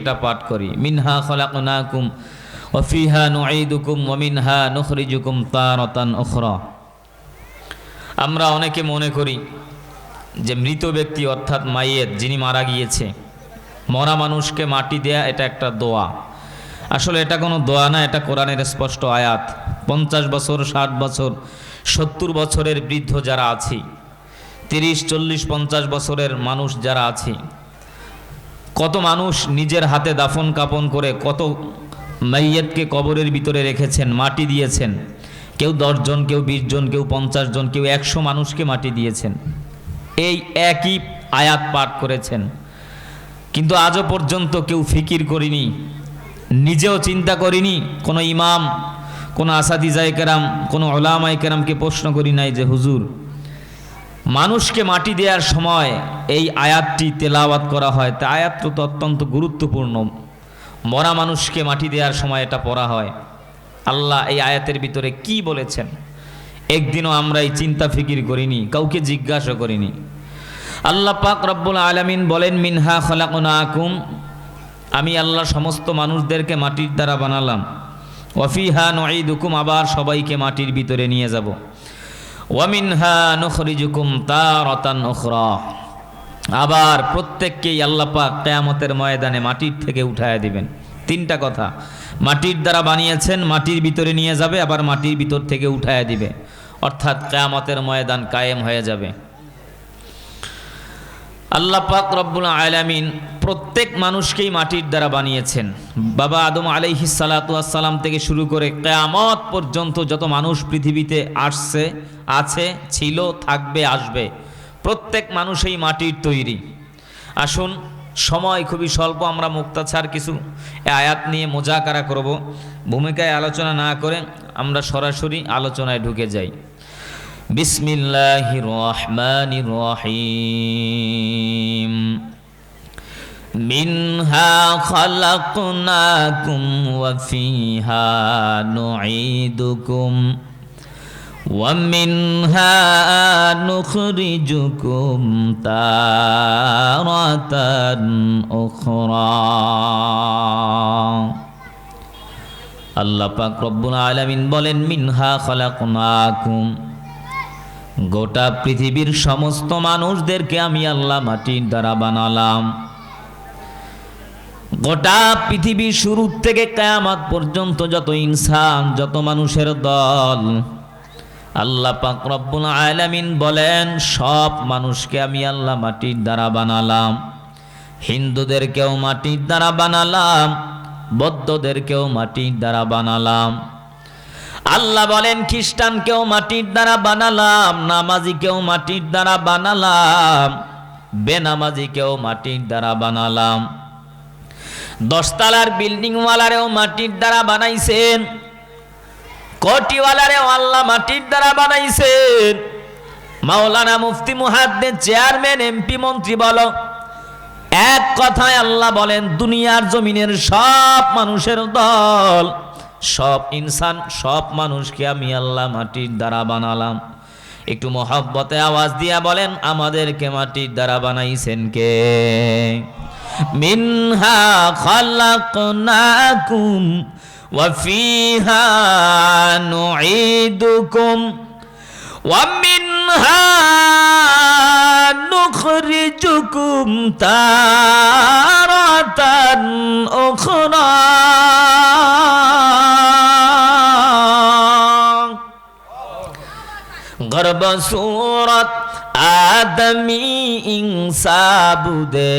এটা পাঠ করি। মিনহা খলাকনাকুম ওফিহা নুঈদুকুম ওয়া মিনহা নুখরিজুকুম তারাতান উখরা। আমরা অনেকে মনে করি যে মৃত ব্যক্তি অর্থাৎ মাইয়েত যিনি মারা গিয়েছে, মরা মানুষকে মাটি দেয়া এটা একটা দোয়া। আসলে এটা কোনো দোয়া না, এটা কোরআনের স্পষ্ট আয়াত। পঞ্চাশ বছর, ষাট বছর, সত্তর বছরের বৃদ্ধ যারা আছি, তিরিশ, চল্লিশ, পঞ্চাশ বছরের মানুষ যারা আছি কত মানুষ নিজের হাতে দাফন কাপন করে কত মাইয়াতকে কবরের ভিতরে রেখেছেন, মাটি দিয়েছেন? কেউ দশজন কেউ বিশ জন, কেউ পঞ্চাশ জন, কেউ একশো মানুষকে মাটি দিয়েছেন। এই একই আয়াত পাঠ করেছেন। কিন্তু আজও পর্যন্ত কেউ ফিকির করিনি, নিজেও চিন্তা করিনি, কোনো ইমাম, কোনো আসাদিজাই কেরাম কোনো ওলামাই কেরামকে প্রশ্ন করি নাই যে, হুজুর মানুষকে মাটি দেওয়ার সময় এই আয়াতটি তেলাওয়াত করা হয়। তা আয়াতটা তো অত্যন্ত গুরুত্বপূর্ণ। মরা মানুষকে মাটি দেওয়ার সময় এটা পড়া হয়। আল্লাহ এই আয়াতের ভিতরে কি বলেছেন? একদিনও আমরা এই চিন্তা ফিকির করিনি, কাউকে জিজ্ঞাসা করিনি। আল্লাহ পাক রব্বুল আলামিন বলেন, মিনহা খলাকুম আমি আল্লাহ সমস্ত মানুষদেরকে মাটির দ্বারা বানালাম। ওয়াফিহা নঈদুকুম আবার সবাইকে মাটির ভিতরে নিয়ে যাব। ওয়ামিনহা নুখরিজুকুম তারতান উখরা। আবার প্রত্যেককেই পাক কিয়ামতের ময়দানে মাটির থেকে উঠায় দিবেন। তিনটা কথা। মাটির দ্বারা বানিয়েছেন, মাটির ভিতরে নিয়ে যাবে, আবার মাটির ভিতর থেকে উঠায় দিবে। অর্থাৎ কেয়ামতের ময়দান কায়েম হয়ে যাবে। আল্লাহ পাক রব্বুল আলামিন প্রত্যেক মানুষকেই মাটির দ্বারা বানিয়েছেন। বাবা আদম আলাইহি সালাম থেকে শুরু করে কেয়ামত পর্যন্ত যত মানুষ পৃথিবীতে আসছে, আছে, ছিল, থাকবে, আসবে, প্রত্যেক মানুষই মাটির তৈরি। আসুন, সময় খুবই স্বল্প, আমরা মুক্তাছাড় কিছু আয়াত নিয়ে মোজাকারা করব। ভূমিকায় আলোচনা না করে আমরা সরাসরি আলোচনায় ঢুকে যাই। بسم الله الرحمن الرحيم منها خلقناكم وفيها نعيدكم ومنها نخرجكم تارة أخرى আল্লাহ পাক রব্বুল আলামিন বলেন মিনহা খালাকনাকুম গোটা পৃথিবীর সমস্ত মানুষদেরকে আমি আল্লাহ মাটির দ্বারা বানালাম। গোটা পৃথিবীর শুরু থেকে কেয়ামত পর্যন্ত যত ইনসান, যত মানুষের দল, আল্লাহ পাক রব্বুল আলামিন বলেন, সব মানুষকে আমি আল্লাহ মাটির দ্বারা বানালাম। হিন্দুদেরকেও মাটির দ্বারা বানালাম, বৌদ্ধদেরকেও মাটির দ্বারা বানালাম। আল্লাহ বলেন, খ্রিস্টানকেও মাটির দ্বারা বানালাম, নামাজিকেও মাটির দ্বারা বানালাম, বেনামাজিকেও মাটির দ্বারা বানালাম। দশতলার বিল্ডিংওয়ালারেও মাটির দ্বারা বানাইছেন, কোটিওয়ালারেও আল্লাহ মাটির দ্বারা বানাইছেন। মাওলানা মুফতি মুহাদ্দের চেয়ারম্যান, এমপি, মন্ত্রী বলো, এক কথায় আল্লাহ বলেন, দুনিয়ার জমিনের সব মানুষের দল সব ইনসান, সব মানুষকে আমি আল্লাহ মাটির দ্বারা বানালাম। একটু মহাব্বতে আওয়াজ দিয়া বলেন, আমাদেরকে মাটির দ্বারা বানাইছেন কে? মিনহা খালাকনাকুম ওয়া নুঈদুকুম ওয়া মিনহা নুখরিজুকুম তারাতান উখরা গর্ব সুরত আদমি ইনসাবুদে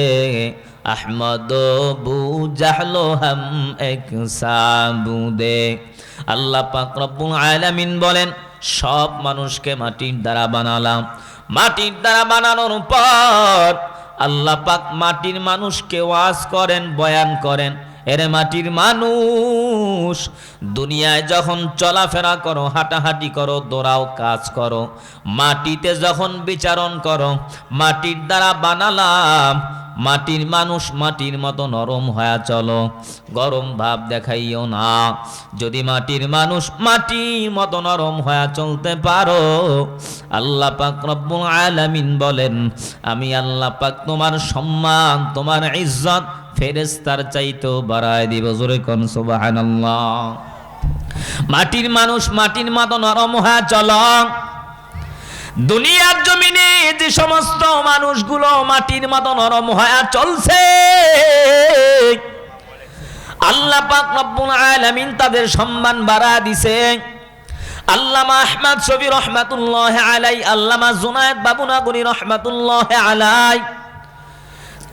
আহমদ বু জাহলো হাম এক সাবুদে। আল্লাহ পাক রব্বুল আলামিন বলেন, সব মানুষকে মাটির দ্বারা বানালাম। মাটির দ্বারা বানানোর পর আল্লাহ পাক মাটির মানুষকে ওয়াজ করেন, বয়ান করেন। এরে মাটির মানুষ দুনিয়ায় যখন চলাফেরা করো, হাঁটাহাঁটি করো, দৌড়াও, কাজ করো, মাটিতে যখন বিচারণ করো, মাটির দ্বারা বানালাম মাটির মানুষ মাটির মতো নরম হয়ে চলো। গরম ভাব দেখাইও না। যদি মাটির মানুষ মাটির মতো নরম হয়ে চলতে পারো, আল্লাহ পাক রব্বুল আলামিন বলেন, আমি আল্লাহ পাক তোমার সম্মান, তোমার ইজ্জত ফেরেস্তার চাইতেও বাড়ায় দিব। জোরে কোন সুবহানাল্লাহ। মাটির মানুষ মাটির মতো নরম হয়ে চল। দুনিয়ার জমিনে যে সমস্ত মানুষগুলো মাটির মতো নরম হয়ে চলছে, আল্লাহ পাক রব্বুল আলামিন তাদের সম্মান বাড়া দিছে। আল্লামা আহমদ শফি রহমাতুল্লাহ আলাই, আল্লামা জুনায়েদ বাবুনাগুরি রহমাতুল্লাহ আলাই।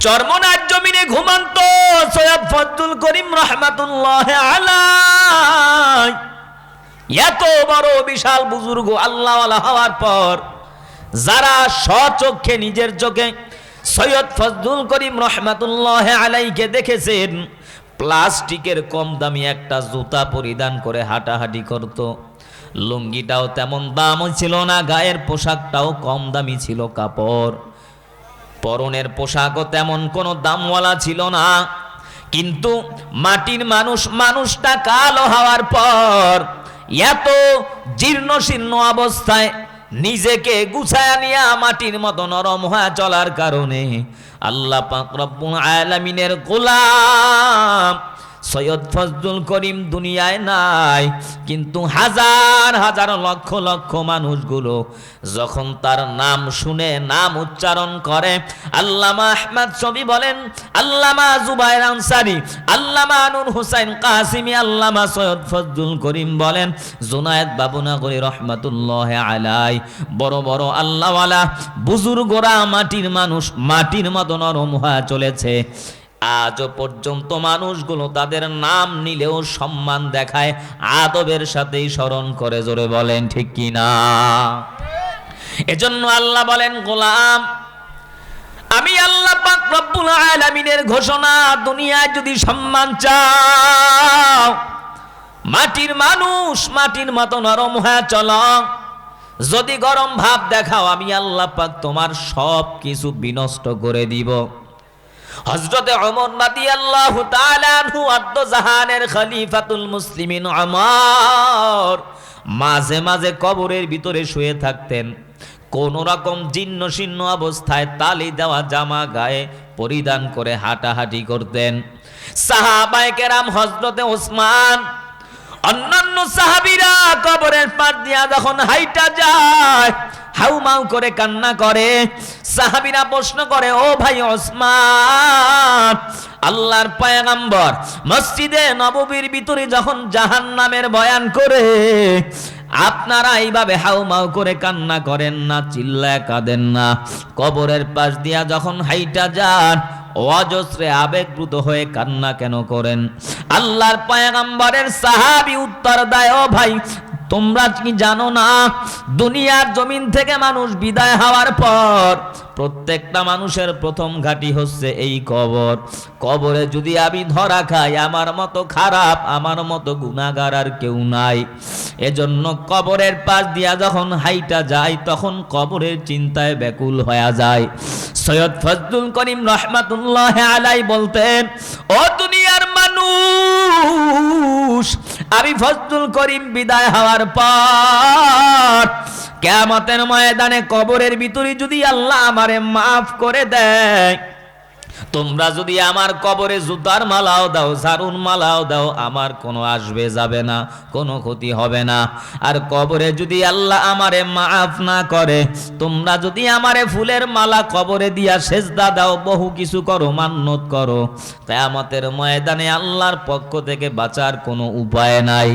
চর্মনার জমিনে ঘুমান্ত সৈয়দ ফজলুল করিম রহমাতুল্লাহ আলাই। এত বড় বিশাল বুজুর্গ আল্লাহওয়ালা হওয়ার পর যারা স্বচক্ষে নিজের চোখে সৈয়দ ফজলুল করিম রহমাতুল্লাহ আলাইকে দেখেছেন, প্লাস্টিকের কম দামি একটা জুতা পরিধান করে হাঁটাহাঁটি করত। লুঙ্গিটাও তেমন দামও ছিল না, গায়ের পোশাকটাও কম দামি ছিল কাপড়। পরনের পোশাকও তেমন কোনো দামওয়ালা ছিল না। কিন্তু মাটির মানুষ, মানুষটা কালো হওয়ার পর এত জীর্ণ শীর্ণ অবস্থায় নিজেকে গুছায় নিয়া মাটির মতো নরম হয়ে চলার কারণে আল্লাহ পাক রব্বুল আলামিনের গোলাম সৈয়দ ফজলুল করিম দুনিয়ায় নাই, কিন্তু হাজার হাজার লক্ষ লক্ষ মানুষগুলো যখন তার নাম শুনে, নাম উচ্চারণ করে, আল্লামা আহমদ ছবি বলেন, আল্লামা জুবাইর আনসারি, আল্লামা আনুর হুসাইন কাসিমি, আল্লামা সৈয়দ ফজলুল করিম বলেন, জুনায়েদ বাবুনাগরী রহমাতুল্লাহ আলাই বড় বড় আল্লাহওয়ালা, বুজুর্গরা মাটির মানুষ, মাটির মতো নরম হয়ে চলেছে। আজও পর্যন্ত মানুষগুলো তাদের নাম নিলেও সম্মান দেখায়, আদবের সাথেই স্মরণ করে, জোরে বলেন, ঠিক কি না? এজন্য আল্লাহ বলেন, গোলাম, আমি আল্লাহ পাক রব্বুল আলামিনের ঘোষণা, দুনিয়ায় যদি সম্মান চাও, মাটির মানুষ মাটির মতো নরম হয়ে চল। যদি গরম ভাব দেখাও, আমি আল্লাহ পাক তোমার সব কিছু বিনষ্ট করে দিব। হজরতে অমর নাদি আল্লাহ জাহানের খালিফাতুল মুসলিম অমর মাঝে মাঝে কবরের ভিতরে শুয়ে থাকতেন। কোন রকম জীর্ণ শীর্ণ অবস্থায় তালি দেওয়া জামা গায়ে পরিধান করে হাঁটাহাঁটি করতেন। সাহাবায়ে কেরাম হজরতে ওসমান অন্যান্য সাহাবিরা কবরের পার দিয়া যখন হাইটা যায় হাউমাউ করে কান্না করে। সাহাবিরা প্রশ্ন করে, ও ভাই ওসমান, আল্লাহর পায়গাম্বর, মসজিদে নববীর ভিতরে যখন জাহান নামের বয়ান করে, আপনারা এইভাবে হাউমাউ করে কান্না করেন না, চিল্লায় কাঁদেন না। কবরের পাশ দিয়া যখন হাইটা যান অজস্রে আবেগপ্লুত হয়ে কান্না কেন করেন? আল্লাহর পায়গাম্বারের সাহাবি উত্তর দেয় ও ভাই তোমরা কি জানো না, দুনিয়ার জমিন থেকে মানুষ বিদায় হওয়ার পর প্রত্যেকটা মানুষের প্রথম ঘাটি হচ্ছে এই কবর। কবরে যদি আমি ধরা খাই, আমার মতো খারাপ, আমার মতো গুণাগার আর কেউ নাই। এজন্য কবরের পাশ দিয়া যখন হাইটা যায় তখন কবরের চিন্তায় ব্যাকুল হয়ে যায় সৈয়দ ফজলুল করিম রহমাতুল্লাহ আলাই বলতেন, ও দুনিয়ার মানুষ আমি ফজলুল করিম বিদায় হওয়ার পর কেমতের ময়দানে কবরের ভিতরে যদি আল্লাহ আমারে মাফ করে দেয় তোমরা যদি আমার কবরে জুতার মালাও দাও ঝাড়ুন মালাও দাও, আমার কোনো আসবে যাবে না, কোনো ক্ষতি হবে না। আর কবরে যদি আল্লাহ আমারে মাফ না করে, তোমরা যদি আমারে ফুলের মালা কবরে দিয়া সেজদা দাও, বহু কিছু করো মান্যত করো, কেয়ামতের ময়দানে আল্লাহর পক্ষ থেকে বাঁচার কোনো উপায় নাই।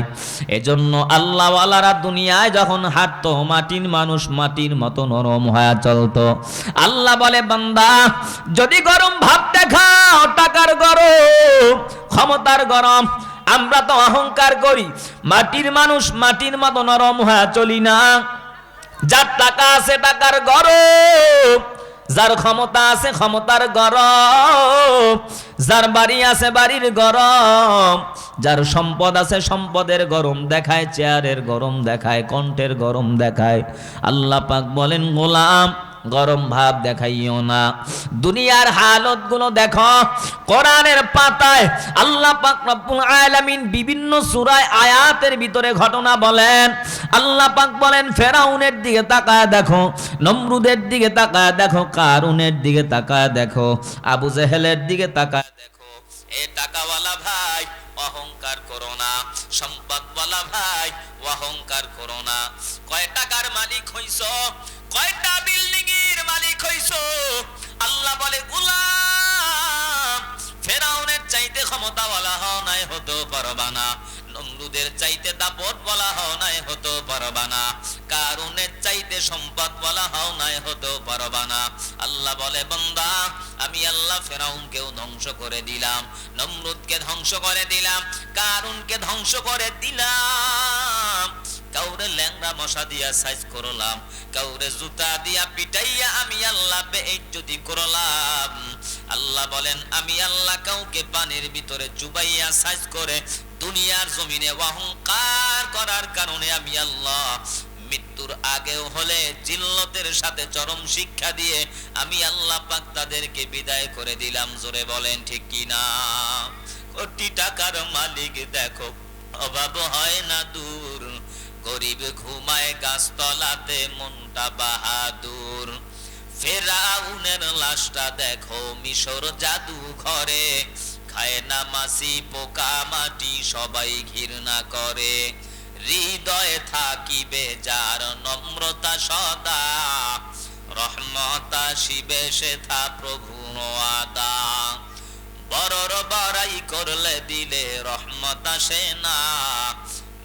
এজন্য আল্লাহওয়ালারা দুনিয়ায় যখন হাঁটতো, মাটির মানুষ মাটির মতো নরম হয়ে চলতো। আল্লাহ বলে, বান্দা, যদি গরম ভাব দেখাও টাকার গরম, ক্ষমতার গরম। আমরা তো অহংকার করি। মাটির মানুষ মাটির মতো নরম হয়ে চলি না। যার টাকা আছে টাকার গরম, যার ক্ষমতা আছে ক্ষমতার গরম, যার বাড়ি আছে বাড়ির গরম, যার সম্পদ আছে সম্পদের গরম দেখায়, চেয়ারের গরম দেখায়, কণ্ঠের গরম দেখায়। আল্লাহ পাক বলেন, গোলাম গরম ভাব দেখাইও না। দুনিয়ার হালতগুলো দেখো, কোরআনের পাতায় আল্লাহ পাক রব্বুল আলামিন বিভিন্ন সূরায় আয়াতের ভিতরে ঘটনা বলেন। আল্লাহ পাক বলেন, ফেরাউনের দিকে তাকায় দেখো, নমরুদের দিকে তাকায় দেখো, কারুনের দিকে তাকায় দেখো, আবু জেহেলের দিকে তাকায় দেখো। এ টাকাওয়ালা ভাই, অহংকার করো না। সম্পদওয়ালা ভাই, অহংকার করো না। কয় টাকার মালিক হইছ? কয়টা বিল্ডিং এর মালিক হইছ? আল্লাহ বলে, গুলাম, ফেরাউনের চাইতে ক্ষমতা বলা হও নাই হতো পারবা না। নমরুদের চাইতে দাপট বলা হও নাই হতো পারবা না। কারুনের চাইতে সম্পদ বলা হও নাই হতো পারবা না। আল্লাহ বলে, বন্দা, আমি আল্লাহ ফেরাউনকেও ধ্বংস করে দিলাম, নমরুদকে ধ্বংস করে দিলাম, কারুনকে ধ্বংস করে দিলাম। কাউরে ল্যাংড়া মশা দিয়া সাইজ করলাম, কাউরে জুতা দিয়া পিটাইয়া আমি আল্লাহ বেইজ্জতি করলাম। আল্লাহ বলেন, আমি আল্লাহ কাউকে পানির ভিতরে চুবাইয়া সাইজ করে দুনিয়ার জমিনে অহংকার করার কারণে আমি আল্লাহ মৃত্যুর আগেও হলে জিল্লতের সাথে চরম শিক্ষা দিয়ে আমি আল্লাহ পাক তাদেরকে বিদায় করে দিলাম। জোরে বলেন, ঠিক কি না? কোটি টাকার মালিক দেখো, অভাব হয় না দূর। গরিব ঘুমায় গাছতলাতে, মনটা বাহাদুর। ফেরাউনের লাশটা দেখো, মিশর জাদু ঘরে। খায় না মাসি পোকা মাটি, সবাই ঘৃণা করে। হৃদয়ে থাকিবে যার নম্রতা সদা। রহমতা শিবে সেথা প্রভু আদা। বড়র বড়াই করলে দিলে রহমত আসে না।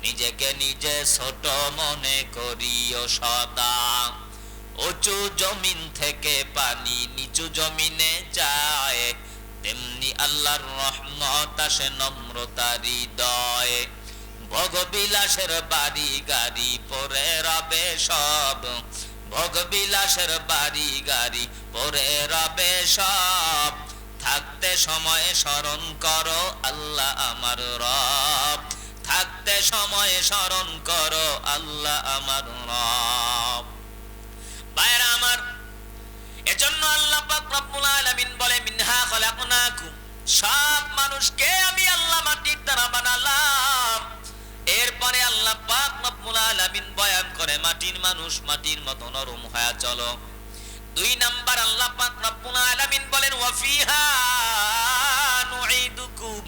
নিজেকে নিজে ছোট মনে করিও সদা। উঁচু জমিন থেকে পানি নিচু জমিনে যায় তেমনি আল্লাহর রহমত আসে নম্রতা হৃদয় ভোগবিলাসের বাড়ি গাড়ি পরে রবে সব। ভোগবিলাসের বাড়ি গাড়ি পরে রবে সব। থাকতে সময় স্মরণ করো আল্লাহ আমার রব। থাকতে সময় স্মরণ করো, আল্লাহ আমার রব। আমার, এজন্য আল্লাহ পাক রব্বুল আলামিন বলে, মিনহা খলাকনাকুম। সব মানুষকে আমি আল্লাহ মাটির দ্বারা বানালাম। এরপরে আল্লাহ পাক রব্বুল আলামিন বয়ান করে, মাটির মানুষ মাটির মতো নরম হয়ে চলো। দুই নাম্বার আল্লাহ পাক রব্বুল আলামিন বলেন ওয়াফিহা নুঈদুকুম।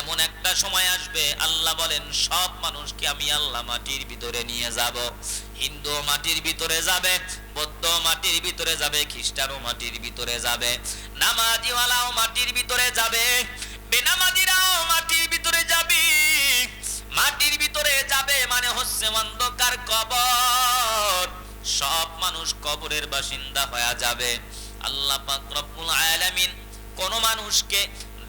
এমন একটা সময় আসবে, আল্লাহ বলেন, সব মানুষকে আমি আল্লাহ মাটির ভিতরে নিয়ে যাব। হিন্দু মাটির ভিতরে যাবে বৌদ্ধ মাটির ভিতরে যাবে, খ্রিস্টানও মাটির ভিতরে যাবে, নামাজিওয়ালাও মাটির ভিতরে যাবে, বেনামাজিরাও মাটির ভিতরে যাবে, মাটির ভিতরে যাবে মানে হচ্ছে অন্ধকার কবর। সব মানুষ কবরের বাসিন্দা হয়ে যাবে। আল্লাহ পাক রব্বুল আলামিন কোন মানুষকে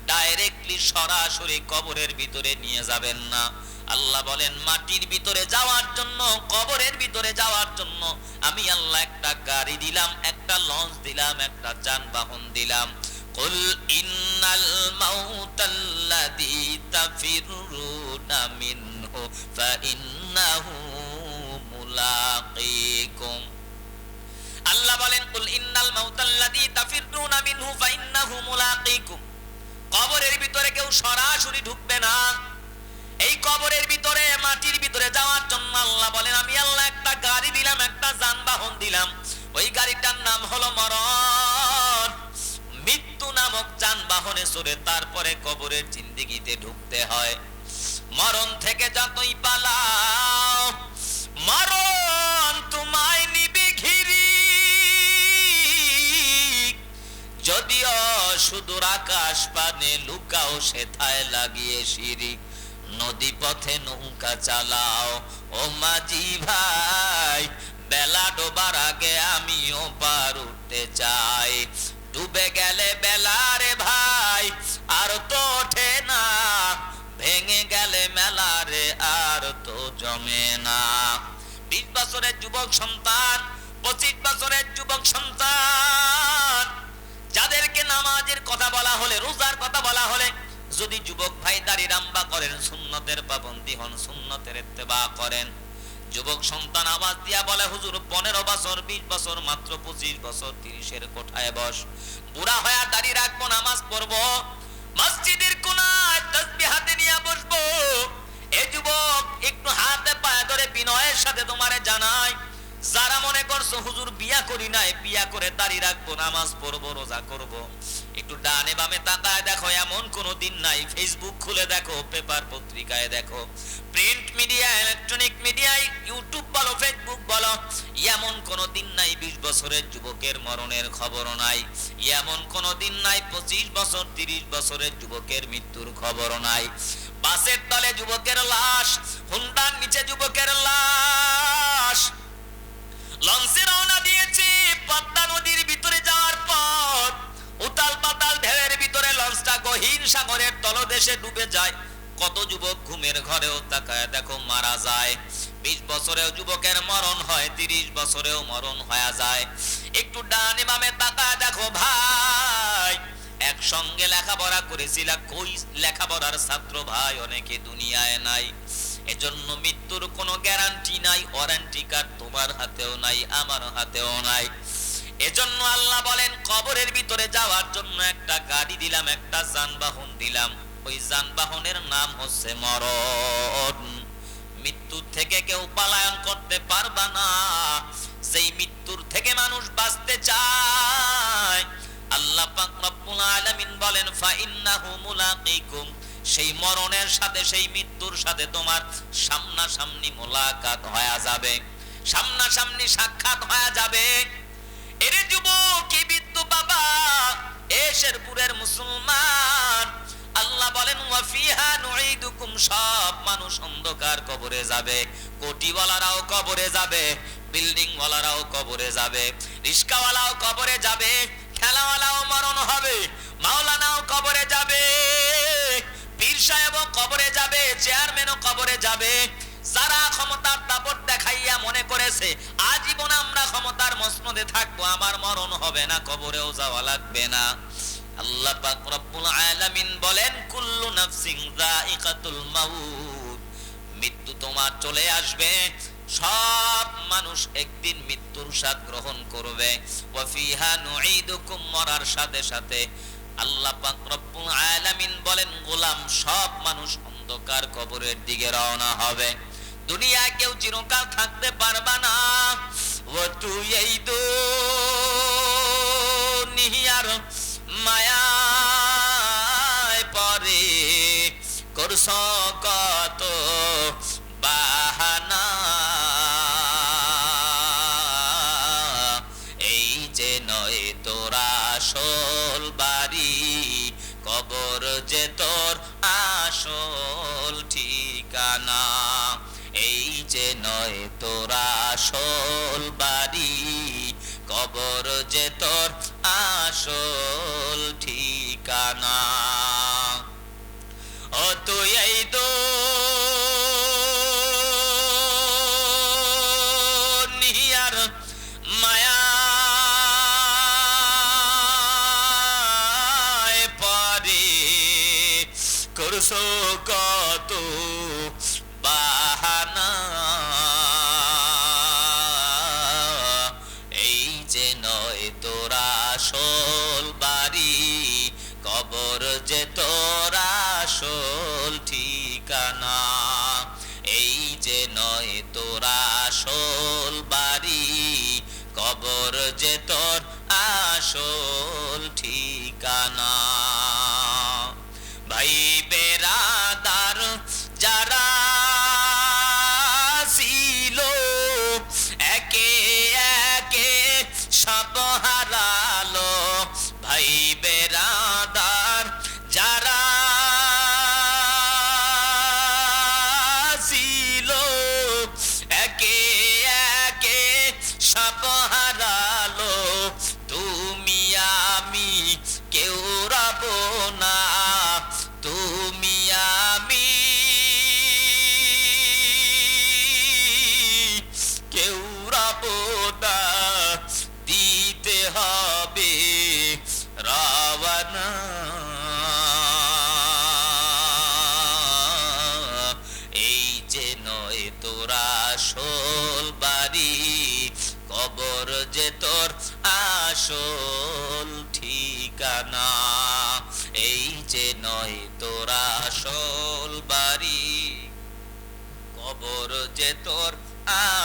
ডাইরেক্টলি সরাসরি কবরের ভিতরে নিয়ে যাবেন না আল্লাহ বলেন মাটির ভিতরে যাওয়ার জন্য কবরের ভিতরে যাওয়ার জন্য আমি আল্লাহ একটা গাড়ি দিলাম একটা লঞ্চ দিলাম একটা যানবাহন দিলাম قل إن الموت الذي تفرون منه فإنه ملاقيكم আল্লাহ বলেন কুল ইন্নাল মাউতাল্লাযী তাফিরুনা মিনহু ফাইন্নাহু মুলাকীকুম কবরের ভিতরে কেউ সরাসরি ঢুকবে না। এই কবরের ভিতরে, মাটির ভিতরে যাওয়ার জন্য আল্লাহ বলেন, আমি আল্লাহ একটা গাড়ি দিলাম, একটা যানবাহন দিলাম। ওই গাড়িটার নাম হলো মরণ। মৃত্যু নামক যানবাহনে চড়ে তারপরে কবরের জিন্দিগিতে ঢুকতে হয়। মরণ থেকে যতই পালাও সুদূর আকাশ পানে, লুকাও সেথায় লাগিয়ে সিঁড়ি। নদী পথে নৌকা চালাও, ও মাঝি ভাই, বেলা ডোবার আগে আমিও পার উঠতে চাই। ডুবে গেলে বেলা রে ভাই, আর তো ওঠে না। ভেঙে গেলে মেলা রে, আর তো জমে না। বিশ বছরের যুবক সন্তান, পঁচিশ বছরের যুবক সন্তান যাদেরকে নামাজের কথা বলা হলে, রোজার কথা বলা হলে, যদি যুবক ভাই দাড়ি রাম্বা করেন, সুন্নতের পাবন্দি হন, সুন্নতের ইত্তেবা করেন। যুবক সন্তান আওয়াজ দিয়া বলে, হুজুর, পনেরো বছর, বিশ বছর, মাত্র পঁচিশ বছর, তিরিশের কোঠায় বস। বুড়া হয়ে দাড়ি রাখব, নামাজ পড়ব। মসজিদের কোনায় তসবিহ হাতে নিয়ে বসবো। এ যুবক, একটু হাতে পায়ে ধরে বিনয়ের সাথে তোমারে জানাই যারা মনে করছ, হুজুর, বিয়া করি নাই, বিয়া করে দাড়ি রাখব, নামাজ পড়ব, রোজা করব। একটু ডানে বামে তাকায় দেখো, এমন কোনো দিন নাই। ফেসবুক খুলে দেখো, পেপার পত্রিকায় দেখো। প্রিন্ট মিডিয়া ইলেকট্রনিক মিডিয়ায় ইউটিউব বলো ফেসবুক বলো, এমন কোনো দিন নাই, বিশ বছরের যুবকের মরণের খবরও নাই। এমন কোনো দিন নাই, পঁচিশ বছর, তিরিশ বছরের যুবকের মৃত্যুর খবরও নাই। বাসের তলে যুবকের লাশ, হুন্ডার নিচে যুবকের লাশ। লঞ্চে রওনা দিয়েছি, পদ্মা নদীর ভিতরে যাওয়ার পর উতাল পাতাল ঢেউয়ের ভিতরে লঞ্চটা গহীন সাগরের তলদেশে ডুবে যায়। কত যুবক ঘুমের ঘরেও তাকায়, দেখো মারা যায়। বিশ বছরেও যুবকের মরণ হয়, তিরিশ বছরেও মরণ হয়ে যায়। একটু ডানে বামে তাকায়, দেখো ভাই, একসঙ্গে লেখাপড়া করেছিল কই লেখাপড়ার ছাত্র ভাই, অনেকে দুনিয়ায় নাই। এজন্য মৃত্যুর কোনো গ্যারান্টি নাই ওয়ারেন্টি কার্ড তোমার হাতেও নাই আমার হাতেও নাই। এজন্য আল্লাহ বলেন, কবরের ভিতরে যাওয়ার জন্য একটা গাড়ি দিলাম, একটা যানবাহন দিলাম। ওই যানবাহনের নাম হচ্ছে মরণ। মৃত্যুর থেকে কেউ পালায়ন করতে পারবা না। সেই মৃত্যুর থেকে মানুষ বাঁচতে চায়, আল্লাহ পাক রব্বুল আলামিন বলেন ফা ইন্নাহু মুলাকিকুম সেই মরণের সাথে, সেই মৃত্যুর সাথে তোমার সামনাসামনি মোলাকাত হয়ে যাবে। সামনাসামনি সাক্ষাৎ হয়ে যাবে। এরে যুবক বিদ্যু বাবা, এ শেরপুরের মুসলমান। আল্লাহ বলেন ওয়াফিহা নুঈদুকুম সব মানুষ অন্ধকার কবরে যাবে। কোটিওয়ালারাও কবরে যাবে বিল্ডিং ওয়ালারাও কবরে যাবে, রিস্কাওয়ালাও কবরে যাবে, খেলাওয়ালাও মরণ হবে, মাওলানাও কবরে যাবে। যাবে। যারা ক্ষমতার দাপট দেখাইয়া মনে করেছে, আজীবন আমরা ক্ষমতার মসনদে থাকব, আমার মরণ হবে না, কবরেও যাওয়া লাগবে না। আল্লাহ পাক রব্বুল আলামিন বলেন, কুল্লু নাফসিন যায়িকাতুল মাউত। মৃত্যু তোমার চলে আসবে। সব মানুষ একদিন মৃত্যুর স্বাদ গ্রহণ করবে। ওয়াফিহা নুঈদুকুম, মরার সাথে সাথে আল্লাহ পাক রব্বুল আলামিন বলেন, গোলাম সব মানুষ অন্ধকার কবরের দিকে রওনা হবে। দুনিয়া কেউ চিরকাল থাকতে পারবে না। ও তুই এই আর মায়া পরে করছ কত আসল বাড়ি কবর যে তোর আসল ঠিকানা। ও তুই এই দো কত যে তোর আসল ঠিকানা। আসল ঠিকানা। এই যে নয় তোরা আসল বাড়ি, কবর যে তোর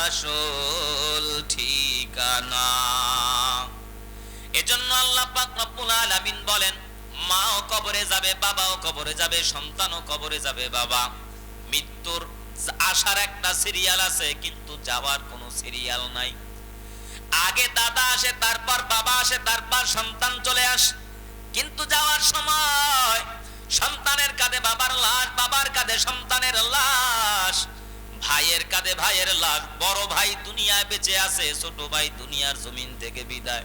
আসল ঠিকানা। এজন্য আল্লাহ পাক রব্বুল আলামিন বলেন, মাও কবরে যাবে, বাবাও কবরে যাবে, সন্তানও কবরে যাবে, বাবা। মৃত্যুর আসার একটা সিরিয়াল আছে, কিন্তু যাওয়ার কোনো সিরিয়াল নাই। আগে দাদা আসে, তারপর বাবা আসে, তারপর সন্তান চলে আসে। কিন্তু যাওয়ার সময় সন্তানের কাঁধে বাবার লাশ, বাবার কাঁধে সন্তানের লাশ, ভাইয়ের কাঁধে ভাইয়ের লাশ। বড় ভাই দুনিয়ায় বেঁচে আছে, ছোট ভাই দুনিয়ার জমিন থেকে বিদায়।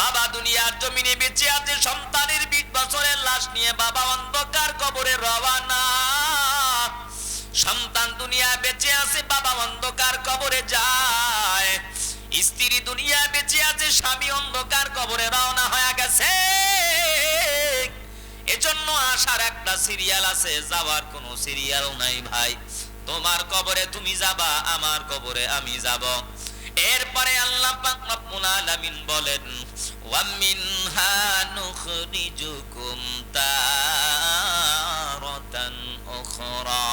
বাবা দুনিয়ার জমিনে বেঁচে আছে, সন্তানের বিশ বছরের লাশ নিয়ে বাবা অন্ধকার কবরে রওয়ানা। সন্তান দুনিয়ায় বেঁচে আছে, বাবা অন্ধকার কবরে যায়। স্ত্রী দুনিয়া বেঁচে আছে, স্বামী অন্ধকার কবরে রওনা হয়ে গেছে। এজন্য আসার একটা সিরিয়াল আছে, যাওয়ার কোনো সিরিয়াল নাই ভাই। তোমার কবরে তুমি যাবা, আমার কবরে আমি যাব। এরপরে আল্লাহ পাক রব্বুল আলামিন বলেন, ওয়া মিনহা নুখরিজুকুম তারাতান উখরা।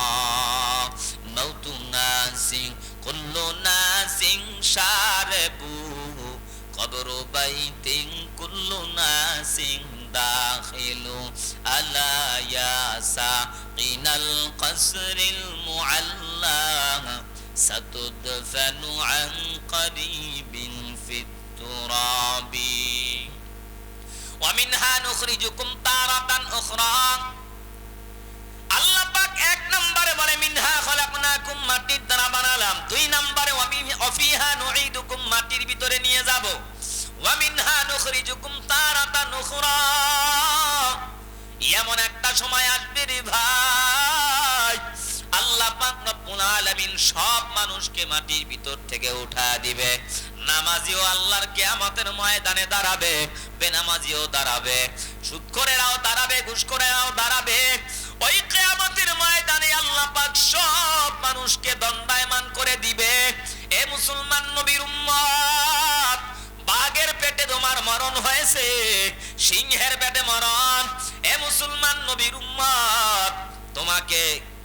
মাউতু নাসিন, কুল্লু নাসিন شاربوه قبر بيت كل ناس داخل. ألا يا ساقنا القصر المعلى ستدفن عن قريب في التراب. ومنها نخرجكم تارة أخرى. পাক এক নম্বরে বলে, মিনহা খলাকনাকুম মাটির দ্বারা বানালাম। দুই নম্বরে অফিহা নুঈদুকুম মাটির ভিতরে নিয়ে যাব। ওয়া মিনহা নুখরিজুকুম তারাতান উখরা। এমন একটা সময় আসবে রে ভাই। আল্লাহ পাক রব্বুল আলামিন সব মানুষকে মাটির ভিতর থেকে উঠা দিবে। নামাজিও আল্লাহর কিয়ামতের ময়দানে দাঁড়াবে, বেনামাজিও দাঁড়াবে। সুদখোরেরাও দাঁড়াবে, ঘুষখোরেরাও দাঁড়াবে। ওই কিয়ামতের ময়দানে আল্লাহ পাক সব মানুষকে দণ্ডায়মান করে দিবে। এ মুসলমান নবীর উম্মত, বাঘের পেটে তোমার মরণ হয়েছে, সিংহের পেটে মরণ। এ মুসলমান নবীর উম্মত, তোমাকে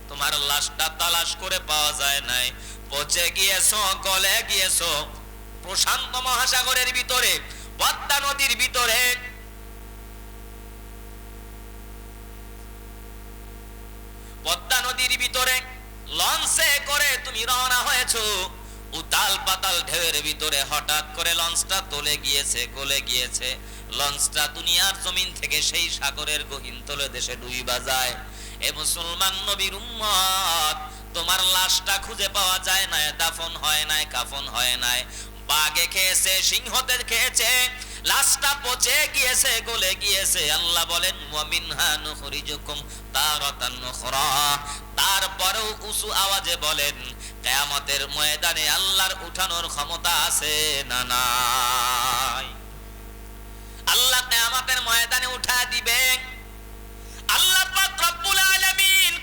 তোমার লাশটা তালাশ করে পাওয়া যায় নাই। পচে গিয়েছো, গলে গিয়েছো, প্রশান্ত মহাসাগরের ভিতরে, পদ্মা নদীর ভিতরে পদ্মা নদীর ভিতরে লঞ্চে করে তুমি রওনা হয়েছো। উতাল পাতাল ঢেউয়ের ভিতরে হঠাৎ করে লঞ্চটা তোলে গিয়েছে, গলে গিয়েছে। লঞ্চটা দুনিয়ার জমিন থেকে সেই সাগরের গহীন তলে দেশে ডুইবা যায়। এ মুসলমান নবীর উম্মত, তোমার লাশটা খুঁজে পাওয়া যায় না দাফন হয় নাই, কাফন হয় নাই। বাঘে খেয়েছে, সিংহদের খেয়েছে, লাশটা পচে গিয়েছে, গলে গিয়েছে। আল্লাহ বলেন মমিনহান হরিজুকুম তার তারপরেও উঁচু আওয়াজে বলেন, কেয়ামতের ময়দানে আল্লাহর উঠানোর ক্ষমতা আছে না নাই? আল্লাহ কেয়ামতের ময়দানে উঠা দিবে আল্লাহ পাক রব্বুল আলামিন